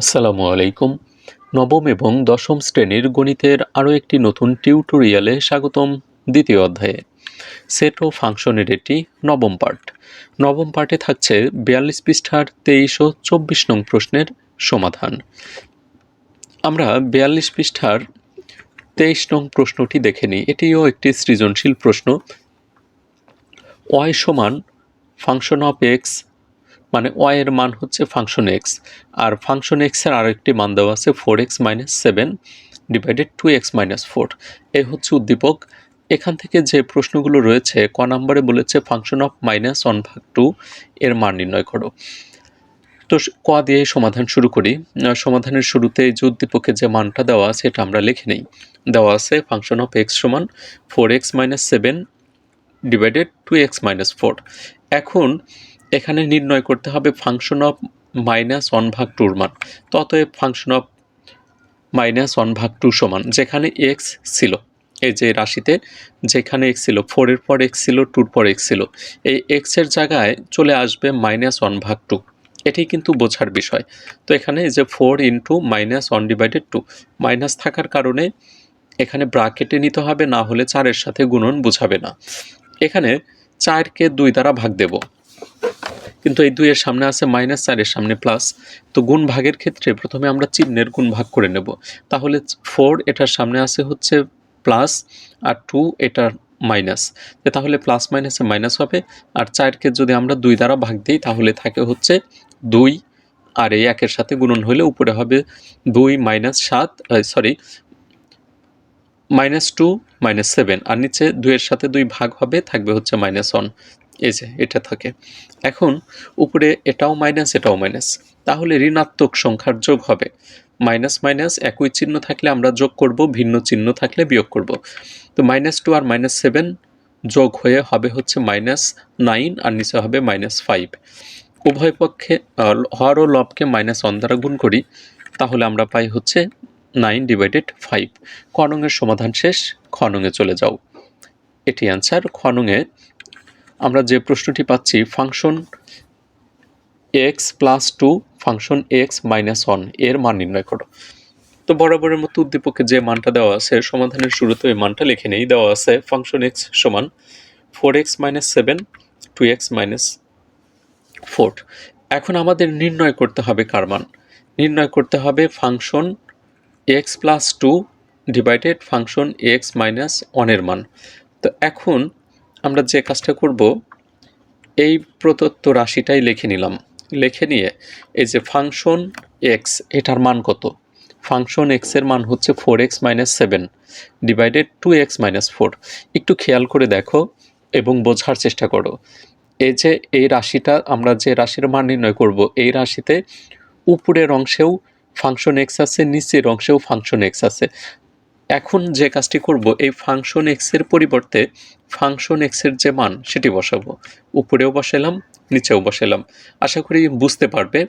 আসসালামু আলাইকুম। নবম এবং দশম শ্রেণির গণিতের আরও একটি নতুন টিউটোরিয়ালে স্বাগতম দ্বিতীয় অধ্যায়ে। সেট ও ফাংশনের এটি নবম পার্ট নবম পার্টে থাকছে বিয়াল্লিশ পৃষ্ঠার তেইশ ও চব্বিশ নং প্রশ্নের সমাধান। আমরা বিয়াল্লিশ পৃষ্ঠার তেইশ নং প্রশ্নটি দেখে নিই। এটিও একটি সৃজনশীল প্রশ্ন। ওয়াই সমান ফাংশন অফ এক্স মানে ওয়াই এর মান হচ্ছে ফাংশন এক্স আর ফাংশন এক্সের আরেকটি মান দেওয়া আছে four X minus seven divided two X minus four এই হচ্ছে উদ্দীপক। এখান থেকে যে প্রশ্নগুলো রয়েছে, ক নম্বরে বলেছে ফাংশন অফ মাইনাস ওয়ান ভাগ টু এর মান নির্ণয় করো। তো ক দিয়ে সমাধান শুরু করি। সমাধানের শুরুতে যে উদ্দীপকে যে মানটা দেওয়া আছে, এটা আমরা লিখে নেই। দেওয়া আছে ফাংশন অফ এক্স সমান four X minus seven divided two X minus four এখন এখানে নির্ণয় করতে হবে ফাংশন অফ মাইনাস ওয়ান ভাগ টুর মান। তো অতএব ফাংশন অফ মাইনাস ওয়ান ভাগ টু সমান, যেখানে এক্স ছিল, এই যে রাশিতে যেখানে এক্স ছিল ফোরের পর এক্স ছিল টুর পর এক্স ছিল, এই এক্সের জায়গায় চলে আসবে মাইনাস ওয়ান ভাগ টু এটি কিন্তু বোঝার বিষয়। তো এখানে যে four into minus one divided two minus থাকার কারণে এখানে ব্রাকেটে নিতে হবে, না হলে চারের সাথে গুণন বোঝাবে না। এখানে চারকে দুই দ্বারা ভাগ দেব। কিন্তু এই দুইয়ের সামনে আছে মাইনাস, চারের সামনে প্লাস। তো গুণ ভাগের ক্ষেত্রে প্রথমে আমরা চিহ্নের গুণ ভাগ করে নেব। তাহলে ফোর এটার সামনে আছে হচ্ছে প্লাস আর টু এটার মাইনাস। তাহলে প্লাস মাইনাসে মাইনাস হবে। আর চারকে যদি আমরা দুই দ্বারা ভাগ দিই, তাহলে থাকে হচ্ছে দুই। আর এই একের সাথে গুণন হলে উপরে হবে দুই মাইনাস সাত sorry minus two, minus seven. আর নিচে দুইয়ের সাথে দুই ভাগ হবে, থাকবে হচ্ছে মাইনাস ওয়ান। এই যে, এটা থাকে। এখন উপরে এটাও মাইনাস এটাও মাইনাস তাহলে ঋণাত্মক সংখ্যার যোগ হবে। মাইনাস মাইনাস একই চিহ্ন থাকলে আমরা যোগ করব, ভিন্ন চিহ্ন থাকলে বিয়োগ করব। তো মাইনাস টু আর মাইনাস সেভেন যোগ হয়ে হবে হচ্ছে মাইনাস নাইন আর নিচে হবে মাইনাস ফাইভ উভয় পক্ষে হর ও লবকে মাইনাস ওয়ান দ্বারা গুণ করি, তাহলে আমরা পাই হচ্ছে নাইন ডিভাইডেড ফাইভ খনঙের সমাধান শেষ খনঙে চলে যাও। এটি অ্যান্সার খনঙে আমরা যে প্রশ্নটি পাচ্ছি function X plus two function X minus ওয়ানের মান নির্ণয় করো। তো বরাবরের মতো উদ্দীপকে যে মানটা দেওয়া আছে, সমাধানের শুরুতে ওই মানটা লিখে নেই। দেওয়া আছে ফাংশন এক্স সমান four X minus seven two X minus four এখন আমাদের নির্ণয় করতে হবে কার মান? নির্ণয় করতে হবে function X plus two divided function X minus ওয়ানের মান। তো এখন আমরা যে কাজটা করব, এই প্রদত্ত রাশিটাই লিখে নিলাম। লিখে নিয়ে এই যে ফাংশন এক্স এটার মান কত? ফাংশন এক্সের মান হচ্ছে four X minus seven divided two X minus four একটু খেয়াল করে দেখো এবং বোঝার চেষ্টা করো। এই যে এই রাশিটা, আমরা যে রাশির মান নির্ণয় করব, এই রাশিতে উপরের অংশেও ফাংশন এক্স আছে, নিচের অংশেও ফাংশন এক্স আছে। এখন যে কাজটি করব, এই ফাংশন এক্সের পরিবর্তে ফাংশন এক্সের যে মান, সেটি বসাবো। উপরেও বসালাম নিচেও বসালাম আশা করি বুঝতে পারবে।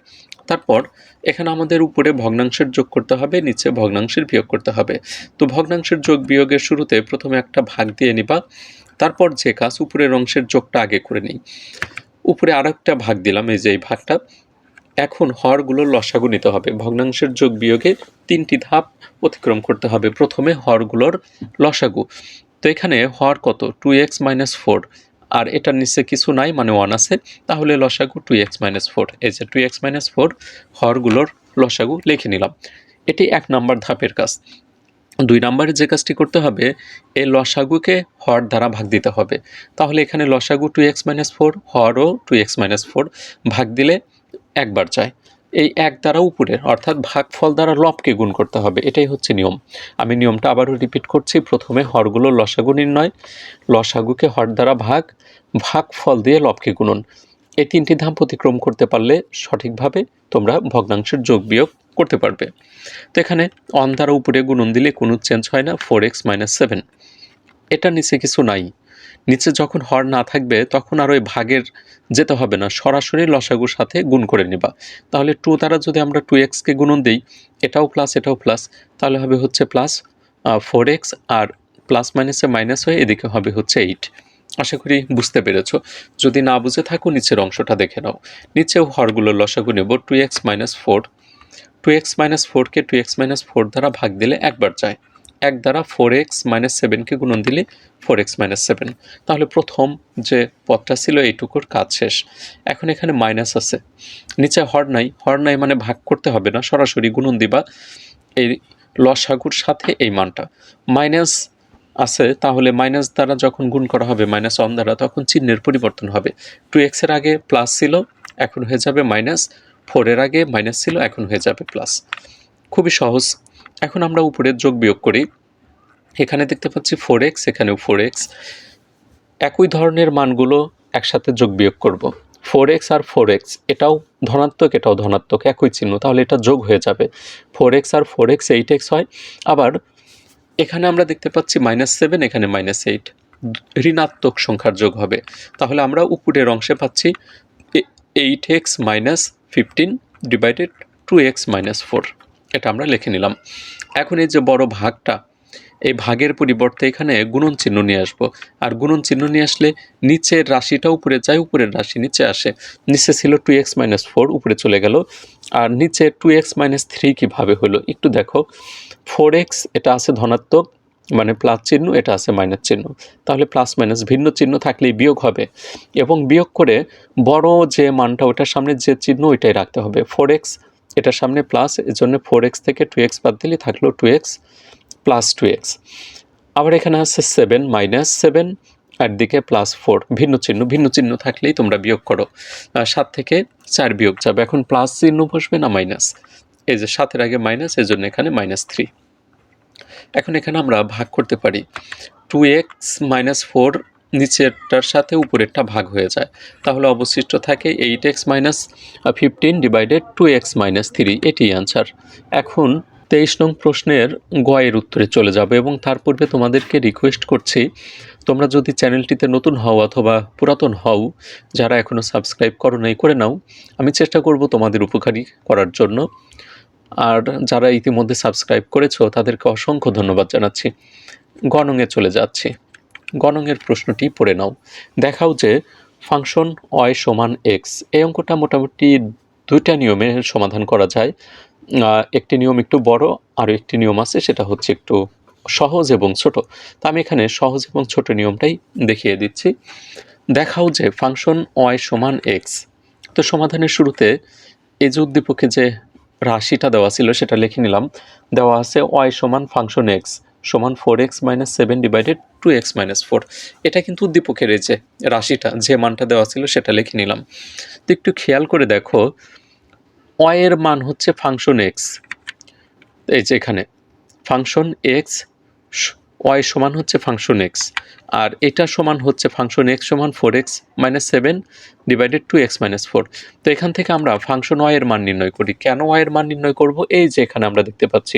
তারপর এখানে আমাদের উপরে ভগ্নাংশের যোগ করতে হবে, নিচে ভগ্নাংশের বিয়োগ করতে হবে। তো ভগ্নাংশের যোগ বিয়োগের শুরুতে প্রথমে একটা ভাগ দিয়ে নিবা। তারপর যে কাজ উপরের অংশের যোগটা আগে করে নিই। উপরে আর একটা ভাগ দিলাম, এই যে এই ভাগটা। এখন হরগুলোর লসাগু নিতে হবে। ভগ্নাংশের যোগ বিয়োগে তিনটি ধাপ অতিক্রম করতে হবে। প্রথমে হরগুলোর লসাগু। তো এখানে হর কত? টু এক্স মাইনাস ফোর আর এটার নিচে কিছু নাই মানে ওয়ান আছে। তাহলে লসাগু টু এক্স মাইনাস ফোর এই যে টু এক্স মাইনাস ফোর হরগুলোর লসাগু লিখে নিলাম। এটি এক নাম্বার ধাপের কাজ। দুই নম্বরে যে কাজটি করতে হবে এই লসাগুকে হর দ্বারা ভাগ দিতে হবে। তাহলে এখানে লসাগু টু এক্স মাইনাস ফোর হরও টু এক্স মাইনাস ফোর ভাগ দিলে একবার যায় এই এক দ্বারা উপরের, অর্থাৎ ভাগফল দ্বারা লবকে গুণ করতে হবে, এটাই হচ্ছে নিয়ম। আমি নিয়মটা আবারও রিপিট করছি, প্রথমে হরগুলো লসাগু নির্ণয়, লসাগুকে হর দ্বারা ভাগ, ভাগফল দিয়ে লবকে গুণন। এই তিনটি ধাপ অতিক্রম করতে পারলে সঠিকভাবে তোমরা ভগ্নাংশের যোগ বিয়োগ করতে পারবে। তো এখানে অন দ্বারা উপরে গুণন দিলে কোনো চেঞ্জ হয় না ফোর এক্স মাইনাস সেভেন এটা নিচে কিছু নাই। নিচে যখন হর না থাকবে, তখন আর ওই ভাগের যেতে হবে না, সরাসরি লসাগুর সাথে গুণ করে নিবা। তাহলে টু দ্বারা যদি আমরা টু এক্সকে গুণন দিই, এটাও প্লাস এটাও প্লাস তাহলে হবে হচ্ছে প্লাস ফোর এক্স আর প্লাস মাইনাসে মাইনাস হয়ে এদিকে হবে হচ্ছে এইট আশা করি বুঝতে পেরেছ। যদি না বুঝে থাকো, নিচের অংশটা দেখে নাও। নিচেও হরগুলোর লসাগু নেব two X minus four two X minus ফোরকে টু এক্স মাইনাস ফোর দ্বারা ভাগ দিলে একবার যায়। এক দ্বারা ফোর এক্স মাইনাস সেভেনকে গুণন দিলে ফোর এক্স মাইনাস সেভেন তাহলে প্রথম যে পথটা ছিল এইটুকুর কাজ শেষ। এখন এখানে মাইনাস আছে। নিচে হর নাই। হর নাই মানে ভাগ করতে হবে না, সরাসরি গুণন দিবা। এই লসাগুর সাথে এই মানটা। মাইনাস আছে, তাহলে মাইনাস দ্বারা যখন গুণ করা হবে মাইনাস অন দ্বারা, তখন চিহ্নের পরিবর্তন হবে। টু এক্সের আগে প্লাস ছিল, এখন হয়ে যাবে মাইনাস ফোরের আগে মাইনাস ছিল, এখন হয়ে যাবে প্লাস খুবই সহজ। এখন আমরা উপরে যোগ বিয়োগ করি। এখানে দেখতে পাচ্ছি ফোর এক্স এখানেও ফোর এক্স একই ধরনের মানগুলো একসাথে যোগ বিয়োগ করব। ফোর এক্স আর ফোর এক্স এটাও ধনাত্মক এটাও ধনাত্মক, একই চিহ্ন, তাহলে এটা যোগ হয়ে যাবে। ফোর এক্স আর ফোর এক্স এইট এক্স হয়। আবার এখানে আমরা দেখতে পাচ্ছি মাইনাস সেভেন এখানে মাইনাস এইট ঋণাত্মক সংখ্যার যোগ হবে। তাহলে আমরা উপরের অংশে পাচ্ছি eight X minus fifteen divided two X minus four এটা আমরা লিখে নিলাম। এখন এই যে বড় ভাগটা, এই ভাগের পরিবর্তে এখানে গুণন চিহ্ন নিয়ে আসব। আর গুণন চিহ্ন নিয়ে আসলে নিচের রাশিটা উপরে যায়, উপরের রাশি নিচে আসে। নিচে ছিল টু এক্স মাইনাস ফোর উপরে চলে গেল। আর নিচে টু এক্স মাইনাস থ্রি কীভাবে হলো? একটু দেখো। ফোর এক্স এটা আছে ধনাত্মক মানে প্লাস চিহ্ন, এটা আছে মাইনাস চিহ্ন। তাহলে প্লাস মাইনাস ভিন্ন চিহ্ন থাকলেই বিয়োগ হবে। এবং বিয়োগ করে বড় যে মানটা, ওটার সামনে যে চিহ্ন, ওইটাই রাখতে হবে। ফোর এক্স এটার সামনে প্লাস এর জন্য ফোর এক্স থেকে টু এক্স বাদ দিলে থাকল two X plus two X আবার এখানে আছে সেভেন মাইনাস সেভেন আর দিকে প্লাস ফোর ভিন্ন চিহ্ন ভিন্ন চিহ্ন থাকলেই তোমরা বিয়োগ করো। সাত থেকে চার বিয়োগ যাবে, এখন প্লাস চিহ্ন বসবে না মাইনাস এই যে সাতের আগে মাইনাস এই জন্য এখানে মাইনাস থ্রি এখন এখানে আমরা ভাগ করতে পারি। টু এক্স মাইনাস ফোর নিচেরটার সাথে উপরেরটা ভাগ হয়ে যায়। তাহলে অবশিষ্ট থাকে eight X minus fifteen divided two X minus three এটি অ্যান্সার এখন তেইশ নং প্রশ্নের গয়ের উত্তরে চলে যাবে এবং তার পূর্বে তোমাদেরকে রিকোয়েস্ট করছি, তোমরা যদি চ্যানেলটিতে নতুন হও অথবা পুরাতন হও, যারা এখনও সাবস্ক্রাইব করো নাই, করে নাও। আমি চেষ্টা করব তোমাদের উপকারী করার জন্য। আর যারা ইতিমধ্যে সাবস্ক্রাইব করেছ, তাদেরকে অসংখ্য ধন্যবাদ জানাচ্ছি। গণঙে চলে যাচ্ছি। গণঙের প্রশ্নটি পড়ে নাও। দেখাও যে ফাংশন অয় সমান এক্স এই অঙ্কটা মোটামুটি দুইটা নিয়মে সমাধান করা যায়। একটি নিয়ম একটু বড় আর একটি নিয়ম আছে, সেটা হচ্ছে একটু সহজ এবং ছোট। তা আমি এখানে সহজ এবং ছোট নিয়মটাই দেখিয়ে দিচ্ছি। দেখাও যে ফাংশন অয় সমান এক্স তো সমাধানের শুরুতে এই যে উদ্দীপকে যে রাশিটা দেওয়া ছিল, সেটা লিখে নিলাম। দেওয়া আছে ওয়াই সমান ফাংশন এক্স সমান four X minus seven divided two X minus four এটা কিন্তু উদ্দীপকের এই যে রাশিটা, যে মানটা দেওয়া ছিল সেটা লিখে নিলাম। তো একটু খেয়াল করে দেখো অয়ের মান হচ্ছে ফাংশন এক্স এই যে এখানে ফাংশন এক্স ওয়াই সমান হচ্ছে ফাংশন এক্স আর এটা সমান হচ্ছে ফাংশন এক্স সমান four X minus seven divided two X minus four তো এখান থেকে আমরা ফাংশন ওয়াই এর মান নির্ণয় করি। কেন ওয়াই এর মান নির্ণয় করব? এই যে এখানে আমরা দেখতে পাচ্ছি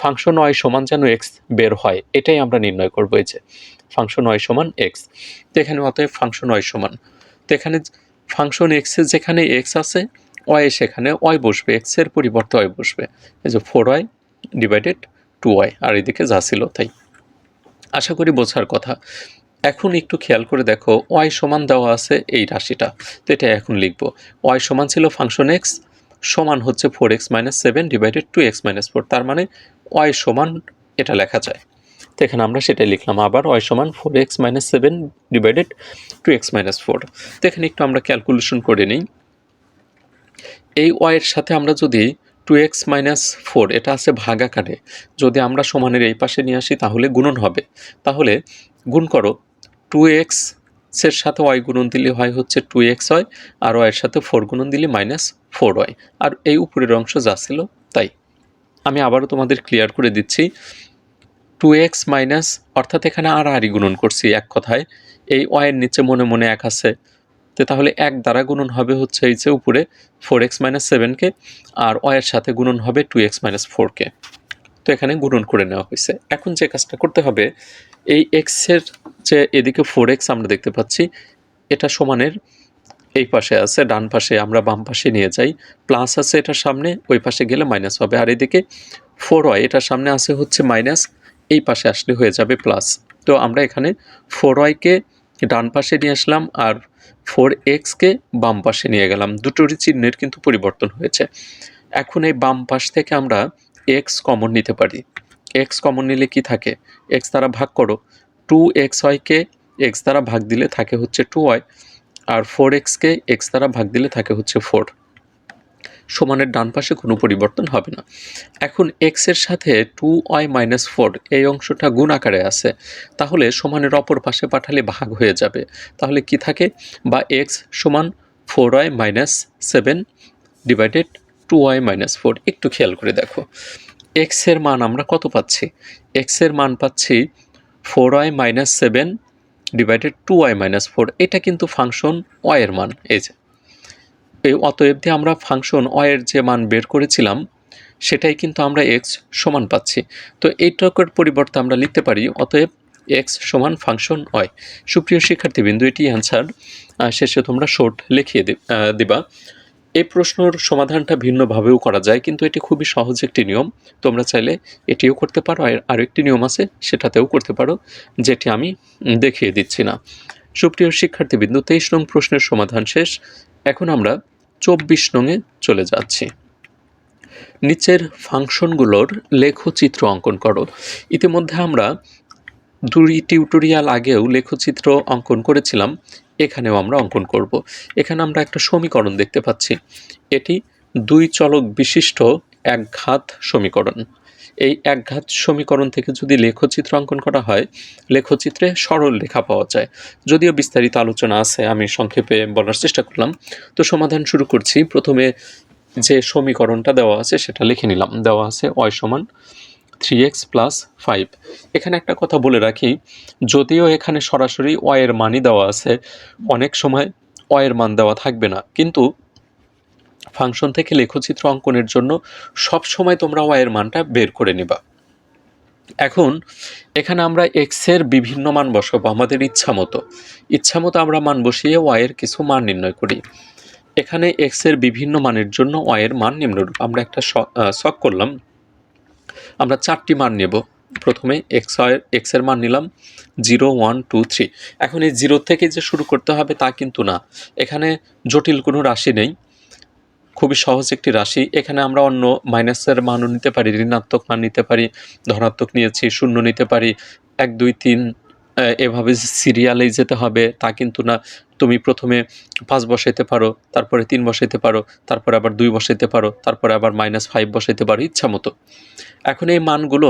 ফাংশন ওয়াই সমান যেন এক্স বের হয়, এটাই আমরা নির্ণয় করব এই যে ফাংশন ওয়াই সমান এক্স তো এখানে অতএব ফাংশন ওয়াই সমান। তো এখানে ফাংশন এক্সের যেখানে এক্স আছে ওয়াই সেখানে ওয়াই বসবে এক্সের পরিবর্তে ওয়াই বসবে। এই যে four Y divided two Y আর এদিকে যা ছিল তাই। আশা করি বোঝার কথা। এখন একটু খেয়াল করে দেখো ওয়াই সমান দেওয়া আছে এই রাশিটা। তো এটা এখন লিখব। ওয়াই সমান ছিল ফাংশন এক্স সমান হচ্ছে four X minus seven divided two X minus four তার মানে ওয়াই সমান এটা লেখা যায়। তো এখানে আমরা সেটাই লিখলাম, আবার ওয়াই সমান four X minus seven divided two X minus four তো এখানে একটু আমরা ক্যালকুলেশন করে নিই। এই ওয়াইয়ের সাথে আমরা যদি টু এক্স মাইনাস ফোর এটা আছে ভাগ আকারে যদি আমরা সমানের এই পাশে নিয়ে আসি, তাহলে গুণন হবে। তাহলে গুণ করো টু এক্সের সাথে ওয়াই গুণন দিলে হয় হচ্ছে টু এক্স হয়, আর ওয়াইয়ের সাথে ফোর গুণন দিলে মাইনাস ফোর ওয়াই আর এই উপরের অংশ যা ছিল, তাই। আমি আবারও তোমাদের ক্লিয়ার করে দিচ্ছি। টু এক্স মাইনাস অর্থাৎ এখানে আর আরই গুণন করছি এক কথায়। এই ওয়াইয়ের নিচে মনে মনে এক আছে। তো তাহলে এক দ্বারা গুণন হবে হচ্ছে এই যে উপরে ফোর এক্স মাইনাস সেভেনকে আর ওয়ের সাথে গুণন হবে টু এক্স মাইনাস ফোরকে তো এখানে গুণন করে নেওয়া হয়েছে। এখন যে কাজটা করতে হবে, এই এক্সের যে এদিকে ফোর এক্স আমরা দেখতে পাচ্ছি, এটা সমানের এই পাশে আছে, ডান পাশে আমরা বাম পাশে নিয়ে যাই প্লাস আছে এটার সামনে, ওই পাশে গেলে মাইনাস হবে। আর এদিকে ফোর ওয়াই এটার সামনে আছে হচ্ছে মাইনাস এই পাশে আসলে হয়ে যাবে প্লাস তো আমরা এখানে ফোর ওয়াইকে ডান পাশে নিয়ে আসলাম, আর ফোর এক্সকে বাম পাশে নিয়ে গেলাম। দুটোরই চিহ্নের কিন্তু পরিবর্তন হয়েছে। এখন এই বাম পাশ থেকে আমরা এক্স কমন নিতে পারি। এক্স কমন নিলে কি থাকে? এক্স দ্বারা ভাগ করো। টু এক্স ওয়াইকে এক্স দ্বারা ভাগ দিলে থাকে হচ্ছে টু ওয়াই আর ফোর এক্সকে এক্স দ্বারা ভাগ দিলে থাকে হচ্ছে ফোর সমানের ডান পাশে কোনো পরিবর্তন হবে না। এখন এক্সের সাথে টু ওয়াই মাইনাস ফোর এই অংশটা গুণ আকারে আছে, তাহলে সমানের অপর পাশে পাঠালে ভাগ হয়ে যাবে। তাহলে কি থাকে? বা এক্স সমান four Y minus seven divided two Y minus four একটু খেয়াল করে দেখো। এক্সের মান আমরা কত পাচ্ছি? এক্সের মান পাচ্ছি four Y minus seven divided two Y minus four এটা কিন্তু ফাংশন ওয়াইয়ের মান। এই যে এই অতএব দিয়ে আমরা ফাংশন ওয়াইয়ের যে মান বের করেছিলাম, সেটাই কিন্তু আমরা এক্স সমান পাচ্ছি। তো এইটুকুর পরিবর্তে আমরা লিখতে পারি, অতএব এক্স সমান ফাংশন ওয়াই সুপ্রিয় শিক্ষার্থীবৃন্দ, এটি অ্যান্সার শেষে তোমরা শর্ট লিখিয়ে দিবা। এই প্রশ্নর সমাধানটা ভিন্নভাবেও করা যায়, কিন্তু এটি খুবই সহজ একটি নিয়ম। তোমরা চাইলে এটিও করতে পারো, আর আরও একটি নিয়ম আছে, সেটাতেও করতে পারো, যেটি আমি দেখিয়ে দিচ্ছি না। সুপ্রিয় শিক্ষার্থীবৃন্দ, তেইশ নং প্রশ্নের সমাধান শেষ। এখন আমরা চব্বিশ নঙে চলে যাচ্ছি। নিচের ফাংশনগুলোর লেখচিত্র অঙ্কন করো। ইতিমধ্যে আমরা দুই টিউটোরিয়াল আগেও লেখচিত্র অঙ্কন করেছিলাম, এখানেও আমরা অঙ্কন করব। এখানে আমরা একটা সমীকরণ দেখতে পাচ্ছি। এটি দুই চলক বিশিষ্ট এক ঘাত সমীকরণ। এই একঘাত সমীকরণ থেকে যদি লেখচিত্র অঙ্কন করা হয়, লেখচিত্রে সরল লেখা পাওয়া যায়। যদিও বিস্তারিত আলোচনা আছে, আমি সংক্ষেপে বলার চেষ্টা করলাম। তো সমাধান শুরু করছি। প্রথমে যে সমীকরণটা দেওয়া আছে, সেটা লিখে নিলাম। দেওয়া আছে ওয়াই সমান থ্রি এক্স প্লাস ফাইভ এখানে একটা কথা বলে রাখি, যদিও এখানে সরাসরি ওয়ের মানই দেওয়া আছে, অনেক সময় ওয়ের মান দেওয়া থাকবে না। কিন্তু ফাংশন থেকে লেখচিত্র অঙ্কনের জন্য সব সময় তোমরা ওয়ের মানটা বের করে নিবা। এখন, এখানে আমরা এক্সের বিভিন্ন মান বসাবো আমাদের ইচ্ছা মতো। ইচ্ছা মতো আমরা মান বসিয়ে ওয়াইয়ের কিছু মান নির্ণয় করি। এখানে এক্সের বিভিন্ন মানের জন্য ওয়াইয়ের মান নিম্নরূপ। আমরা একটা শখ করলাম। আমরা চারটি মান নেব। প্রথমে এক্স এক্সের মান নিলাম। Zero, one, two, three. এখন এই জিরো থেকে যে শুরু করতে হবে তা কিন্তু না। এখানে জটিল কোনো রাশি নেই। খুবই সহজ একটি রাশি। এখানে আমরা অন্য মাইনাসের মানও নিতে পারি, ঋণাত্মক মান নিতে পারি, ধনাত্মক নিয়েছি, শূন্য নিতে পারি, এক, দুই, তিন এভাবে সিরিয়ালেই যেতে হবে, তা কিন্তু না। তুমি প্রথমে পাঁচ বসাইতে পারো, তারপরে তিন বসাইতে পারো, তারপরে আবার দুই বসাইতে পারো, তারপরে আবার মাইনাস ফাইভ বসাইতে পারো, ইচ্ছা মতো। এখন এই মানগুলো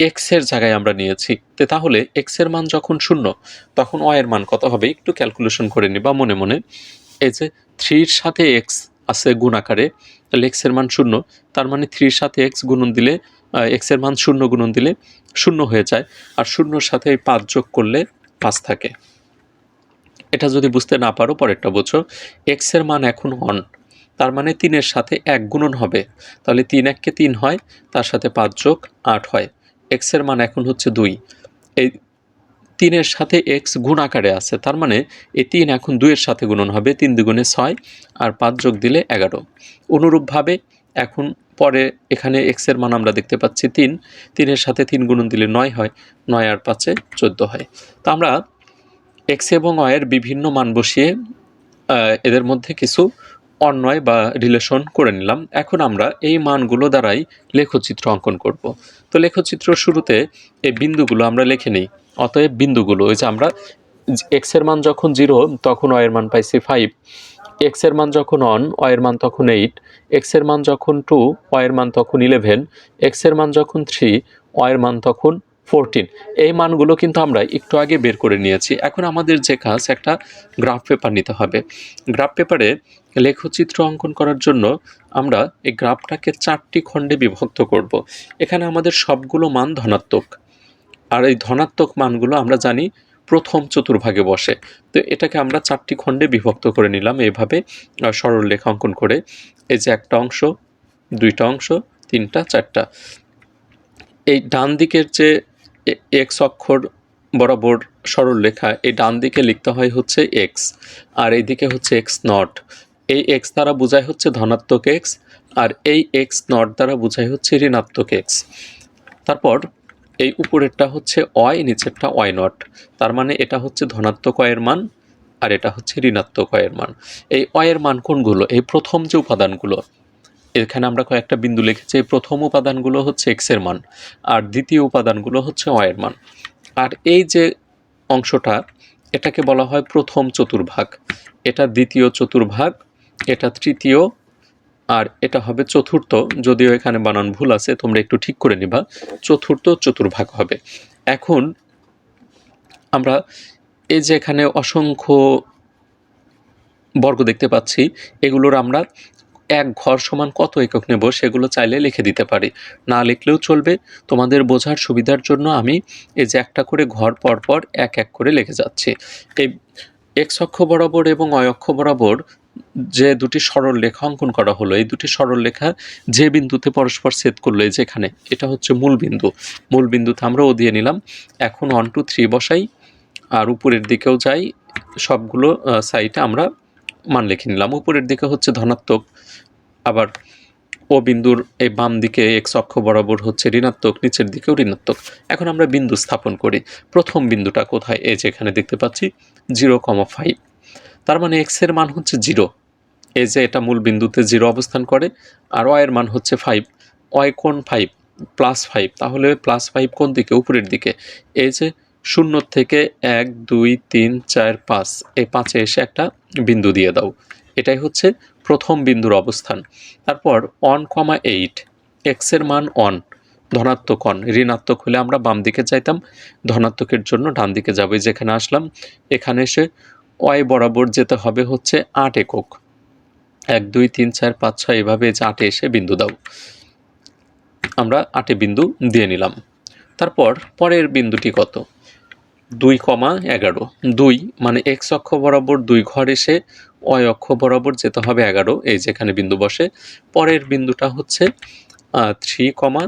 এক্সের জায়গায় আমরা নিয়েছি। তো তাহলে এক্সের মান যখন শূন্য, তখন এর মান কত হবে? একটু ক্যালকুলেশন করে নিবা মনে মনে। এই যে থ্রির সাথে এক্স আছে গুণ আকারে, তাহলে এক্সের মান শূন্য, তার মানে থ্রির সাথে এক্স গুণন দিলে এক্সের মান শূন্য গুণন দিলে শূন্য হয়ে যায়, আর শূন্যর সাথে এই পাঁচ যোগ করলে পাঁচ থাকে। এটা যদি বুঝতে না পারো, পরেরটা বোঝো এক্সের মান এখন অন তার মানে তিনের সাথে এক গুণন হবে, তাহলে তিন এককে তিন হয়, তার সাথে পাঁচ যোগ আট হয় এক্সের মান এখন হচ্ছে দুই, এই তিনের সাথে এক্স গুণ আকারে আছে, তার মানে এই তিন এখন দুইয়ের সাথে গুণন হবে, তিন দুগুণে ছয় আর পাঁচ যোগ দিলে এগারো। অনুরূপভাবে এখন পরে এখানে এক্সের মান আমরা দেখতে পাচ্ছি তিন, তিনের সাথে তিন গুণন দিলে নয় হয়, নয় আর পাঁচে চোদ্দ হয়। তো আমরা এক্স এবং ওয়ের বিভিন্ন মান বসিয়ে এদের মধ্যে কিছু অন্যয় বা রিলেশন করে নিলাম। এখন আমরা এই মানগুলো দ্বারাই লেখচিত্র অঙ্কন করব। তো লেখচিত্র শুরুতে এই বিন্দুগুলো আমরা লিখে নিই। অতএব বিন্দুগুলো, ওই যে আমরা এক্সের মান যখন জিরো তখন ওয়ের মান পাইছি ফাইভ এক্সের মান যখন অন ওয়ের মান তখন এইট এক্সের মান যখন টু ওয়ের মান তখন ইলেভেন এক্সের মান যখন থ্রি ওয়ের মান তখন ফোরটিন এই মানগুলো কিন্তু আমরা একটু আগে বের করে নিয়েছি। এখন আমাদের যে কাজ একটা গ্রাফ পেপার নিতে হবে। গ্রাফ পেপারে লেখচিত্র অঙ্কন করার জন্য আমরা এই গ্রাফটাকে চারটি খণ্ডে বিভক্ত করব। এখানে আমাদের সবগুলো মান ধনাত্মক। আর এই ধনাত্মক মানগুলো আমরা জানি প্রথম চতুর্ভাগে বসে। তো এটাকে আমরা চারটি খণ্ডে বিভক্ত করে নিলাম এইভাবে আহ, সরল লেখা অঙ্কন করে। এই যে একটা অংশ দুইটা অংশ তিনটা চারটা। এই ডান দিকের যে এক্স অক্ষর বরাবর সরল লেখা, এই ডান দিকে লিখতে হয় হচ্ছে এক্স, আর এইদিকে হচ্ছে এক্স নট। এই এক্স দ্বারা বোঝায় হচ্ছে ধনাত্মক এক্স, আর এই এক্স নট দ্বারা বোঝায় হচ্ছে ঋণাত্মক এক্স। তারপর এই উপরেরটা হচ্ছে অয় নিচেরটা অয় নট তার মানে এটা হচ্ছে ধনাত্মক অয়ের মান, আর এটা হচ্ছে ঋণাত্মক অয়ের মান। এই অয়ের মান কোনগুলো? এই প্রথম যে উপাদানগুলো এখানে আমরা কয়েকটা বিন্দু লিখেছি। এই প্রথম উপাদানগুলো হচ্ছে এক্সের মান, আর দ্বিতীয় উপাদানগুলো হচ্ছে এর মান। আর এই যে অংশটা, এটাকে বলা হয় প্রথম চতুর্ভাগ। এটা দ্বিতীয় চতুর্ভাগ, এটা তৃতীয়, আর এটা হবে চতুর্থ। যদিও এখানে বানান ভুল আছে, তোমরা একটু ঠিক করে নিবা। চতুর্থ চতুর্ভাগ হবে। এখন আমরা এই যে এখানে অসংখ্য বর্গ দেখতে পাচ্ছি, এগুলোর আমরা এক ঘর সমান কত একক নেব সেগুলো চাইলে লিখে দিতে পারি। না লিখলেও চলবে। তোমাদের বোঝার সুবিধার জন্য আমি এই যে একটা করে ঘর পর পর এক এক করে লিখে যাচ্ছি। এই এক্স অক্ষ বরাবর এবং অয় অক্ষ বরাবর যে দুটি সরল রেখা অঙ্কন করা হলো, এই দুটি সরল রেখা যে বিন্দুতে পরস্পর ছেদ করল, এই যেখানে এটা হচ্ছে মূল বিন্দু। মূল বিন্দুতে আমরা ও দিয়ে নিলাম। এখন ওয়ান টু থ্রি বসাই, আর উপরের দিকেও যাই, সবগুলো সাইডে আমরা মান লিখে নিলাম। উপরের দিকে হচ্ছে ধনাত্মক। আবার ও বিন্দুর এই বাম দিকে এক্স অক্ষ বরাবর হচ্ছে ঋণাত্মক, নিচের দিকেও ঋণাত্মক। এখন আমরা বিন্দু স্থাপন করি। প্রথম বিন্দুটা কোথায়? এই যে এখানে দেখতে পাচ্ছি, জিরো কমা ফাইভ। তার মানে এক্সের মান হচ্ছে জিরো। এই যে এটা মূল বিন্দুতে জিরো অবস্থান করে, আর ওয়ের মান হচ্ছে ফাইভ। ওয়াই কোন ফাইভ, প্লাস ফাইভ। তাহলে প্লাস ফাইভ কোন দিকে? উপরের দিকে। এই যে শূন্য থেকে এক, দুই, তিন, চার, পাঁচ, এই পাঁচে এসে একটা বিন্দু দিয়ে দাও। এটাই হচ্ছে প্রথম বিন্দুর অবস্থান। তারপর অন কমা এইট এক্সের মান অন ধনাত্মক অন ঋণাত্মক হলে আমরা বাম দিকে যাইতাম, ধনাত্মকের জন্য ডান দিকে যাব। যেখানে আসলাম, এখানে এসে ওয়াই বরাবর যেতে হবে হচ্ছে আট একক। এক, দুই, তিন, চার, পাঁচ, ছয়, এভাবে যে আটে এসে বিন্দু দাও। আমরা আটে বিন্দু দিয়ে নিলাম। তারপর পরের বিন্দুটি কত? দুই, কমা এগারো। দুই মানে এক্স অক্ষ বরাবর দুই ঘর এসে অয় অক্ষ বরাবর যেতে হবে এগারো, এই যেখানে বিন্দু বসে। পরের বিন্দুটা হচ্ছে থ্রি কমা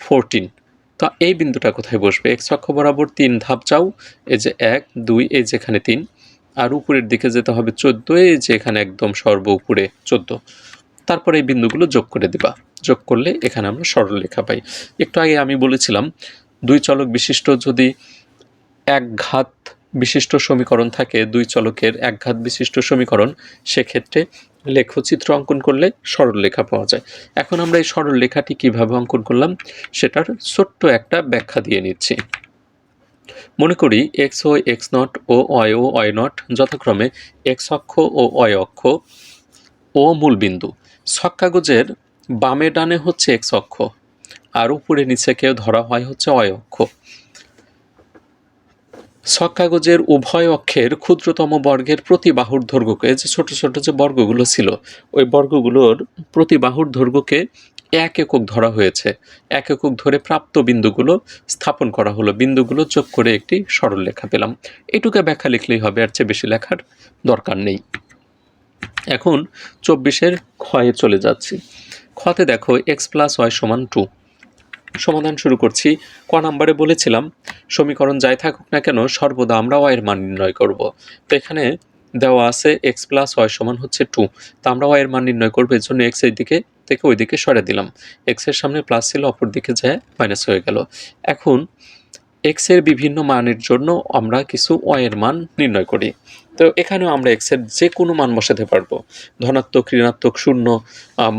ফোরটিন তো এই বিন্দুটা কোথায় বসবে? এক্স অক্ষ বরাবর তিন ধাপ যাও এই যে এক, দুই, এই যেখানে তিন। আর উপরের দিকে যেতে হবে চোদ্দ, এই যে এখানে একদম সর্ব উপরে চোদ্দ। তারপরে এই বিন্দুগুলো যোগ করে দিবা। যোগ করলে এখানে আমরা সরলরেখা পাই। একটু আগে আমি বলেছিলাম, দুই চলক বিশিষ্ট যদি এক ঘাত বিশিষ্ট সমীকরণ থাকে, দুই চলকের একঘাত বিশিষ্ট সমীকরণ, সেক্ষেত্রে লেখচিত্র অঙ্কন করলে সরল লেখা পাওয়া যায়। এখন আমরা এই সরল লেখাটি কীভাবে অঙ্কন করলাম, সেটার ছোট্ট একটা ব্যাখ্যা দিয়ে নিচ্ছি। মনে করি এক্স ও এক্স নট ও অয় ও অয় নট যথাক্রমে এক্স অক্ষ ও অয় অক্ষ ও মূলবিন্দু ছক কাগজের বামে ডানে হচ্ছে এক্স অক্ষ, আর উপরে নিচে কেউ ধরা হয় হচ্ছে অয় অক্ষ। ছক কাগজের উভয় অক্ষের ক্ষুদ্রতম বর্গের প্রতি বাহুর দৈর্ঘ্যকে যে ছোট ছোট যে বর্গগুলো ছিল, ওই বর্গগুলোর প্রতি বাহুর দৈর্ঘ্যকে এক একক ধরা হয়েছে। এক একক ধরে প্রাপ্ত বিন্দুগুলো স্থাপন করা হলো। বিন্দুগুলো যোগ করে একটি সরল লেখা পেলাম। এটুকু ব্যাখ্যা লিখলেই হবে আর চেয়ে বেশি লেখার দরকার নেই। এখন চব্বিশের ক্ষয়ে চলে যাচ্ছি। খতে দেখো এক্স প্লাস ওয়াই সমান টু সমাধান শুরু করছি। ক নাম্বারে বলেছিলাম, সমীকরণ যাই থাকুক না কেন, সর্বদা আমরা ওয়াইয়ের মান নির্ণয় করব। তো এখানে দেওয়া আছে এক্স প্লাস ওয়াই সমান হচ্ছে টু তা আমরা ওয়াইয়ের মান নির্ণয় করব, এর জন্য এক্সের দিকে থেকে ওই দিকে সরে দিলাম। এক্সের সামনে প্লাস ছিল, অপর দিকে যায় মাইনাস হয়ে গেল। এখন এক্সের বিভিন্ন মানের জন্য আমরা কিছু ওয়াইয়ের মান নির্ণয় করি। তো এখানেও আমরা এক্সের যে কোনো মান বসাতে পারব। ধনাত্মক, ঋণাত্মক, শূন্য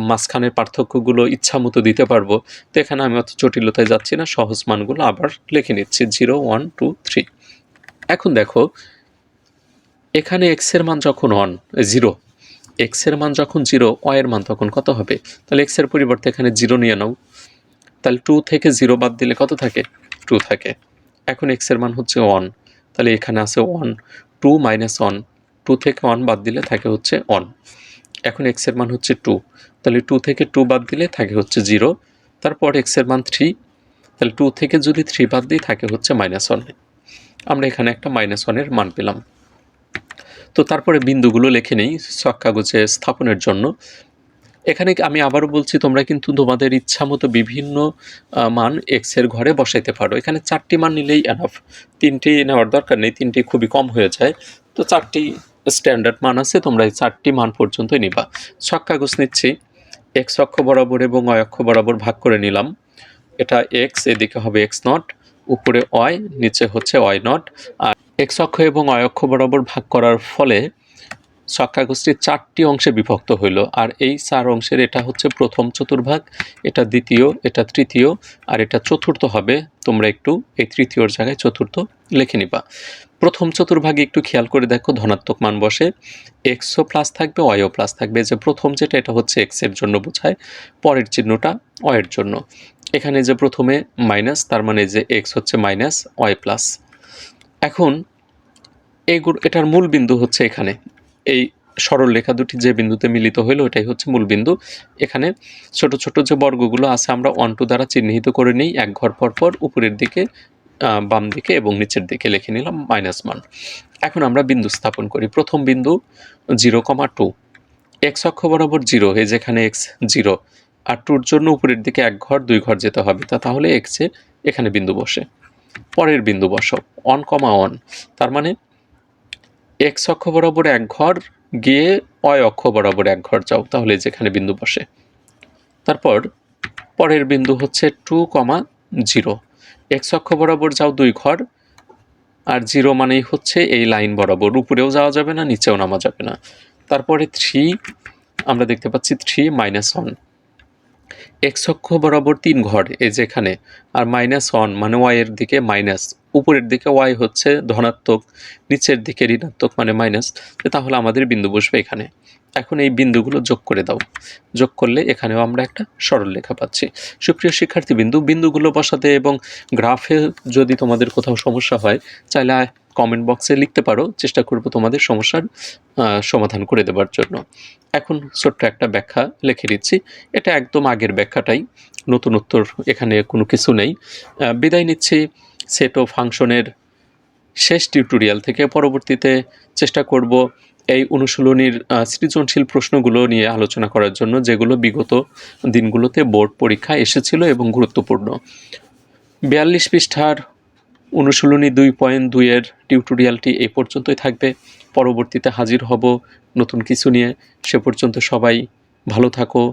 মাঝখানের পার্থক্যগুলো ইচ্ছা মতো দিতে পারব। তো এখানে আমি অত জটিলতায় যাচ্ছি না, সহজ মানগুলো আবার লিখে নিচ্ছি, জিরো, ওয়ান, টু, থ্রি। এখন দেখো, এখানে এক্সের মান যখন অন জিরো এক্সের মান যখন জিরো ওয়াই এর মান তখন কত হবে? তাহলে এক্সের পরিবর্তে এখানে জিরো নিয়ে নাও। তাহলে টু থেকে জিরো বাদ দিলে কত থাকে? টু থাকে। এখন এক্সের মান হচ্ছে ওয়ান, তাহলে এখানে আছে one two minus one, two থেকে ওয়ান বাদ দিলে থাকে হচ্ছে ওয়ান। এখন এক্সের মান হচ্ছে টু। তাহলে টু থেকে টু বাদ দিলে থাকে হচ্ছে জিরো। তারপর এক্সের মান থ্রি। তাহলে টু থেকে যদি থ্রি বাদ দিই, থাকে হচ্ছে মাইনাস ওয়ান। আমরা এখানে একটা মাইনাস ওয়ানের মান পেলাম। তো তারপরে বিন্দুগুলো লেখে নেই সব কাগজে স্থাপনের জন্য। এখানে আমি আবারও বলছি, তোমরা কিন্তু তোমাদের ইচ্ছা মতো বিভিন্ন মান এক্সের ঘরে বসাইতে পারো। এখানে চারটি মান নিলেই এনাফ তিনটি নেওয়ার দরকার নেই, তিনটি খুবই কম হয়ে যায়। তো চারটি স্ট্যান্ডার্ড মান আছে, তোমরা এই চারটি মান পর্যন্তই নিবা। ছক নিচ্ছি। এক্স অক্ষ বরাবর এবং অয় অক্ষ বরাবর ভাগ করে নিলাম। এটা এক্স এদিকে হবে এক্স নট উপরে অয় নিচে হচ্ছে অয় নট আর এক্স অক্ষ এবং অয় অক্ষ বরাবর ভাগ করার ফলে কাগজটি চারটি অংশে বিভক্ত হইল, আর এই চার অংশের এটা হচ্ছে প্রথম চতুর্ভাগ, এটা দ্বিতীয়, এটা তৃতীয়, আর এটা চতুর্থ হবে। তোমরা একটু এই তৃতীয়র জায়গায় চতুর্থ লিখে নিবা। প্রথম চতুর্ভাগে একটু খেয়াল করে দেখো, ধনাত্মক মান বসে। এক্সও প্লাস থাকবে ওয়াইও প্লাস থাকবে। যে প্রথম যেটা, এটা হচ্ছে এক্সের জন্য বোঝায়, পরের চিহ্নটা ওয়ের জন্য। এখানে যে প্রথমে মাইনাস তার মানে যে এক্স হচ্ছে মাইনাস ওয়াই প্লাস এখন এইগুলো এটার মূল বিন্দু হচ্ছে এখানে। এই সরল রেখা দুটি যে বিন্দুতে মিলিত হইল এটাই হচ্ছে মূল বিন্দু। এখানে ছোট ছোট যে বর্গগুলো আছে, আমরা ওয়ান টু দ্বারা চিহ্নিত করে নিই, এক ঘর পর পর উপরের দিকে বাম দিকে এবং নিচের দিকে লিখে নিলাম মাইনাস ওয়ান এখন আমরা বিন্দু স্থাপন করি। প্রথম বিন্দু জিরো কমা টু এক্স অক্ষ বরাবর জিরো এই যেখানে এক্স জিরো আর টুর জন্য উপরের দিকে এক ঘর, দুই ঘর যেতে হবে। তা তাহলে এক্সে এখানে বিন্দু বসে। পরের বিন্দু বসো। অন কমা অন তার মানে এক্স অক্ষ বরাবর এক ঘর গিয়ে অয় অক্ষ বরাবর এক ঘর, যাও তাহলে যেখানে বিন্দু বসে। তারপর পরের বিন্দু হচ্ছে টু কমা জিরো এক্স অক্ষ বরাবর যাও দুই ঘর, আর জিরো মানেই হচ্ছে এই লাইন বরাবর। উপরেও যাওয়া যাবে না, নিচেও নামা যাবে না। তারপরে থ্রি আমরা দেখতে পাচ্ছি থ্রি মাইনাস ওয়ান এক্স অক্ষ বরাবর তিন ঘর, এই যেখানে, আর মাইনাস ওয়ান মানে ওয়াইয়ের দিকে মাইনাস উপরের দিকে ওয়াই হচ্ছে ধনাত্মক, নিচের দিকে ঋণাত্মক মানে মাইনাস তাহলে আমাদের বিন্দু বসবে এখানে। এখন এই বিন্দুগুলো যোগ করে দাও। যোগ করলে এখানেও আমরা একটা সরল রেখা পাচ্ছি। সুপ্রিয় শিক্ষার্থী বিন্দু বিন্দুগুলো বসাতে এবং গ্রাফে যদি তোমাদের কোথাও সমস্যা হয়, চাইলে কমেন্ট বক্সে লিখতে পারো। চেষ্টা করব তোমাদের সমস্যার সমাধান করে দেওয়ার জন্য। এখন ছোট্ট একটা ব্যাখ্যা লিখে দিচ্ছি এটা একদম আগের ব্যাখ্যাটাই। নতুন উত্তর এখানে কোনো কিছু নেই। বিদায় নিচ্ছি। সেট ও ফাংশনের শেষ টিউটোরিয়াল থেকে পরবর্তীতে চেষ্টা করব এই অনুশীলনীর সৃজনশীল প্রশ্নগুলো নিয়ে আলোচনা করার জন্য যেগুলো বিগত দিনগুলোতে বোর্ড পরীক্ষায় এসেছিল এবং গুরুত্বপূর্ণ। বিয়াল্লিশ পৃষ্ঠার অনুশীলনী দুই পয়েন্ট দুইয়ের টিউটোরিয়ালটি এই পর্যন্তই থাকবে। পরবর্তীতে হাজির হব নতুন কিছু নিয়ে। সে পর্যন্ত সবাই ভালো থাকো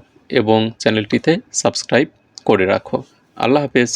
এবং চ্যানেলটিতে সাবস্ক্রাইব করে রাখো। আল্লাহ হাফেজ।